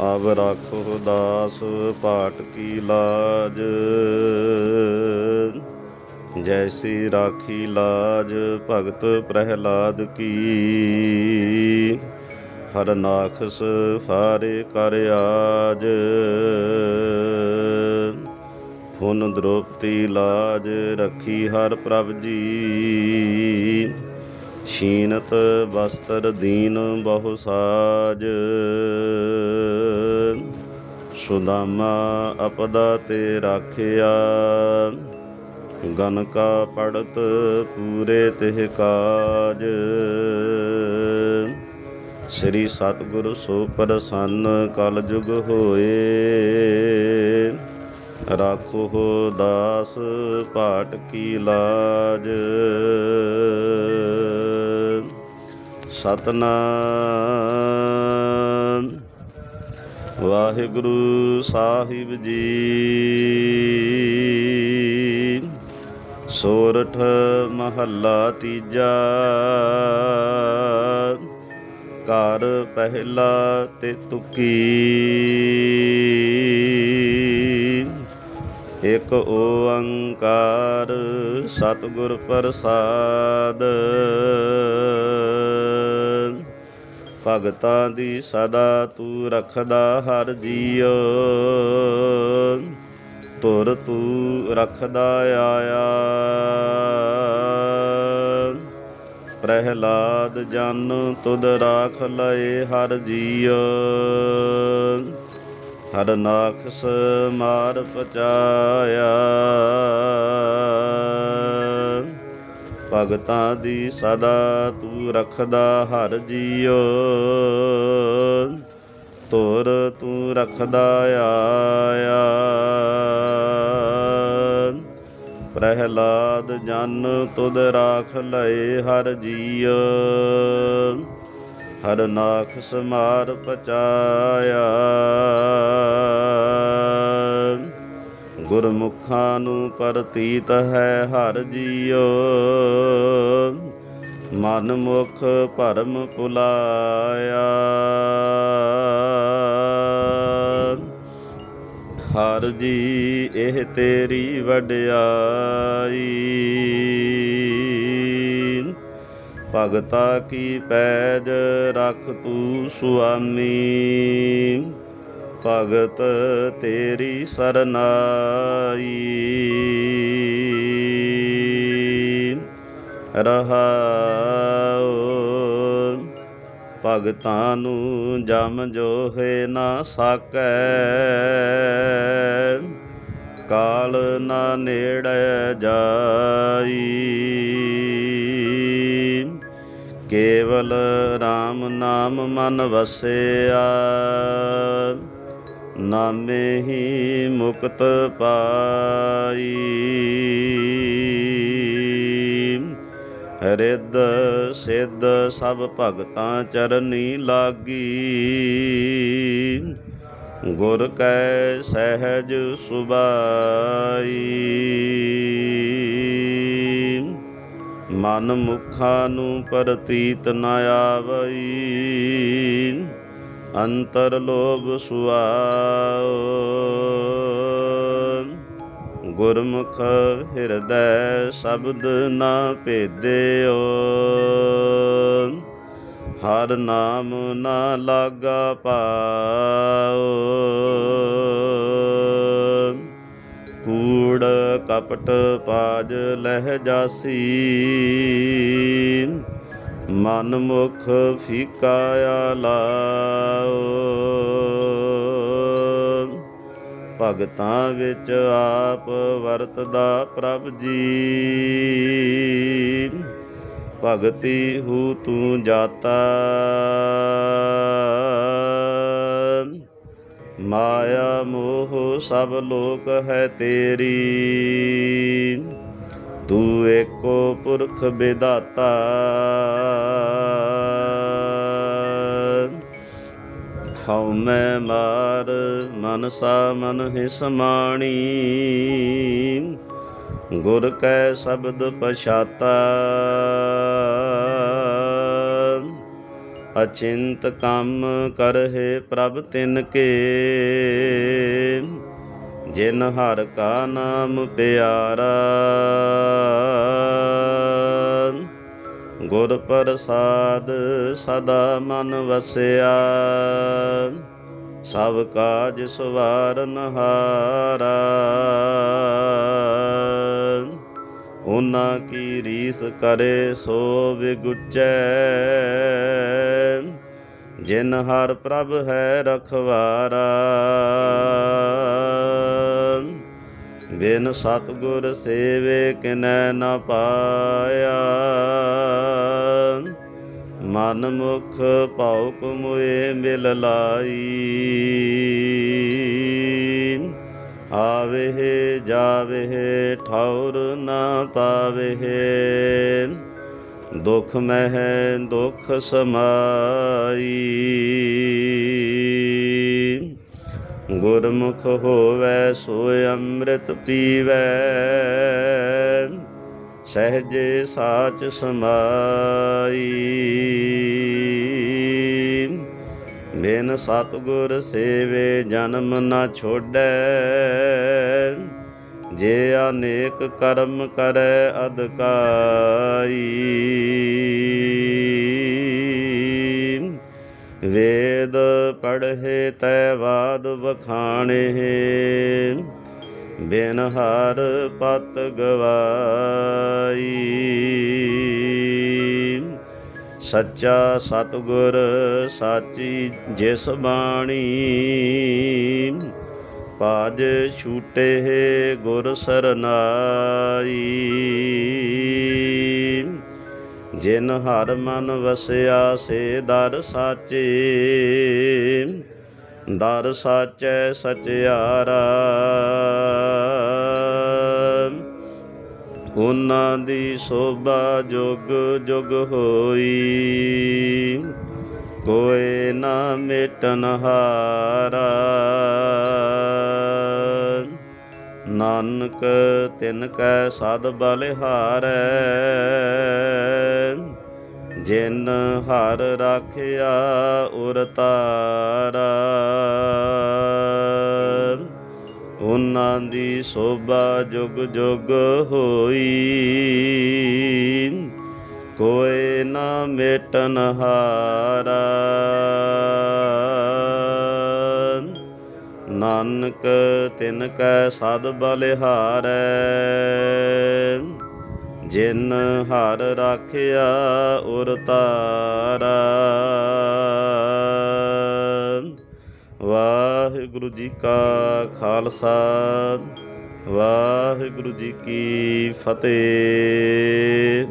ਅਵ ਰਾਖੋ ਦਾਸ ਪਾਟ ਕੀ ਲਾਜ। ਜੈਸੀ ਰਾਖੀ ਲਾਜ, ਭਗਤ ਪ੍ਰਹਿਲਾਦ ਕੀ। ਹਰ ਨਾਖਸ ਫਾਰੇ ਕਰ ਆਜ। ਹੁਨ ਦ੍ਰੋਪਤੀ ਲਾਜ ਰੱਖੀ ਹਰ ਪ੍ਰਭ ਜੀ। ਸ਼ੀਨਤ ਬਸਤਰ ਦੀਨ ਬਹੁ ਸਾਜ। ਸੁਦਾਮਾ ਅਪਦਾ ਤੇ ਰਾਖਿਆ। ਗਨ ਕਾ ਪੜਤ ਪੂਰੇ ਤਿਹ ਕਾਜ। ਸ੍ਰੀ ਸਤਿਗੁਰ ਸੋ ਪ੍ਰਸੰਨ ਕਲ ਜੁਗ ਹੋਏ। ਰਾਖੋ ਦਾਸ ਪਾਟ ਕੀ ਲਾਜ। ਸਤਨਾਮ। ਵਾਹਿਗੁਰੂ ਸਾਹਿਬ ਜੀ। ਸੋਰਠ ਮਹੱਲਾ ਤੀਜਾ। ਘਰ ਪਹਿਲਾ ਤੇ ਤੁਕੀ। ਇਕ ਓੰਕਾਰ ਸਤਿਗੁਰ ਪ੍ਰਸਾਦ। ਭਗਤਾਂ ਦੀ ਸਦਾ ਤੂੰ ਰਖਦਾ ਹਰ ਜੀਉ। ਤੁਰ ਤੂੰ ਰਖਦਾ ਆਇਆ। ਪ੍ਰਹਿਲਾਦ ਜਨ ਤੁਧ ਰਾਖ ਲਏ ਹਰ ਜੀਉ। ਹਰ ਨਾਖਸ ਮਾਰ ਪਚਾਇਆ। ਭਗਤਾਂ ਦੀ ਸਦਾ ਤੂੰ ਰਖਦਾ ਹਰ ਜੀਉ। ਤੋਰ ਤੂੰ ਰਖਦਾ ਆਇਆ। ਪ੍ਰਹਿਲਾਦ ਜਨ ਤੁਧ ਰਾਖ ਲਏ ਹਰ ਜੀਉ। ਹਰ ਨਾਖ ਸਮਾਰ ਪਚਾਇਆ। ਗੁਰਮੁਖਾਂ ਨੂੰ ਪ੍ਰਤੀਤ ਹੈ ਹਰ ਜੀਉ। ਮਨ ਮੁਖ ਭਰਮ ਪੁਲਾਇਆ। ਹਰ ਜੀ ਇਹ ਤੇਰੀ ਵਡਿਆਈ। ਭਗਤਾ ਕੀ ਪੈਜ ਰਖ ਤੂੰ ਸੁਆਮੀ। ਭਗਤ ਤੇਰੀ ਸਰਨਾਈ। ਰਹਾਉ, ਭਗਤਾਂ ਨੂੰ ਜਮ ਜੋਹੇ ਨਾ ਸਾਕੈ। ਕਾਲ ਨਾ ਨੇੜੇ ਜਾਈ। ਕੇਵਲ RAM ਨਾਮ ਮਨ ਵਸਿਆ। ਨਾਮੇ ਹੀ ਮੁਕਤ ਪਾਈ। ਰਿੱਧ ਸਿੱਧ ਸਭ ਭਗਤਾਂ ਚਰਨੀ ਲਾਗੀ। ਗੁਰ ਕੈ ਸਹਿਜ ਸੁਬਾਈ। ਮਨ ਮੁਖਾਂ ਨੂੰ ਪ੍ਰਤੀਤ ਨ ਆਵਈ। ਅੰਤਰ ਲੋਭ ਸੁਆਓ ਗੁਰਮੁਖ ਹਿਰਦੈ ਸ਼ਬਦ ਨਾ ਭੇਦਿਓ ਹਰ ਨਾਮ ਨਾ ਲਾਗਾ ਪਾਓ ਕੂੜ ਕਪਟ ਪਾਜ ਲਹਿ ਜਾਸੀ ਮਨ ਮੁਖ ਫੀਕਾ ਲਾਓ। ਭਗਤਾਂ ਵਿੱਚ ਆਪ ਵਰਤਦਾ ਪ੍ਰਭ ਜੀ। ਭਗਤੀ ਹੂ ਤੂੰ ਜਾਤਾ। ਮਾਇਆ ਮੋਹ ਸਭ ਲੋਕ ਹੈ ਤੇਰੀ। ਪੁਰਖ ਵਿਦਾਤਾ ਹਉ ਮੈਂ ਮਾਰ ਮਨਸਾ ਮਨ ਹੀ ਸਮਾਣੀ ਗੁਰ ਕੈ ਸ਼ਬਦ ਪਛਾਤਾ। ਅਚਿੰਤ ਕੰਮ ਕਰਹਿ ਪ੍ਰਭ ਤਿਨ ਕੇ ਜਿਨ ਹਰ ਕਾ ਨਾਮ ਪਿਆਰਾ। ਗੁਰ ਪ੍ਰਸਾਦ ਸਦਾ ਮਨ ਵਸਿਆ। ਸਭ ਕਾਜ ਸਵਾਰਨ ਹਾਰਾ ਉਹਨਾਂ ਕੀ ਰੀਸ ਕਰੇ ਸੋ ਵਿਗੁਚੈ। ਜਿਨ ਹਰ ਪ੍ਰਭ ਹੈ ਰਖਵਾਰਾ। ਬਿਨ ਸਤਗੁਰ ਸੇਵੇ ਕਿਨੈ ਨ ਪਾਇਆ। ਮਨ ਮੁਖ ਭਾਉ ਕਮੁਏ ਮਿਲ ਲਾਈ। ਆਵੇ ਜਾਵੇ ਠੌਰ ਨਾ ਪਾਵੇ ਦੁਖ ਮਹਿ ਦੁਖ ਸਮਾਈ। ਗੁਰਮੁਖ ਹੋਵੇ ਸੋਇ ਅੰਮ੍ਰਿਤ ਪੀਵੈ। ਸਹਜੇ ਸਾਚ ਸਮਾਈ। ਬਿਨ ਸਤਗੁਰ ਸੇਵੇ ਜਨਮ ਨਾ ਛੋੜੈ। ਜੇ ਅਨੇਕ ਕਰਮ ਕਰੈ ਅਦਕਾਈ ਵੇਦ ਪੜ੍ਹੇ ਤੈ ਬਾਦ ਵਖਾਣੇ। ਬਿਨ ਹਰ ਪਤ ਗਵਾਈ। ਸੱਚਾ ਸਤਗੁਰ ਸਾਚੀ ਜਿਸ ਬਾਣੀ। ਪਾਜ ਛੂਟੇ ਗੁਰ ਸਰਨਾਈ। ਜਿਨ ਹਰ ਮਨ ਵਸਿਆ ਸੇ ਦਰ ਸਾਚੇ। ਦਰ ਸਾਚੈ ਸਚਿਆਰਾ ਉਹਨਾਂ ਦੀ ਸੋਭਾ ਜੁਗ ਜੁਗ ਹੋਈ। ਕੋਈ ਨਾ ਮਿਟਨ ਹਾਰਾ। ਨਾਨਕ ਤਿਨ ਕੈ ਸਦ ਬਲਿਹਾਰੈ। ਜਿਨ ਹਰ ਰਾਖਿਆ ਉਰ ਤਾਰਾ। ਉਹਨਾਂ ਦੀ ਸੋਭਾ ਜੁਗ ਜੁਗ ਹੋਈ। ਕੋਈ ਨਾ ਮੇਟਨ ਹਾਰਾ। ਨਾਨਕ ਤਿਨ ਕੈ ਸਦ ਬਲਿਹਾਰੈ। ਜਿਨ ਹਰ ਰਾਖਿਆ ਉਰ ਤਾਰਾ। ਵਾਹਿਗੁਰੂ ਜੀ ਕਾ ਖਾਲਸਾ ਵਾਹਿਗੁਰੂ ਜੀ ਕੀ ਫਤਿਹ।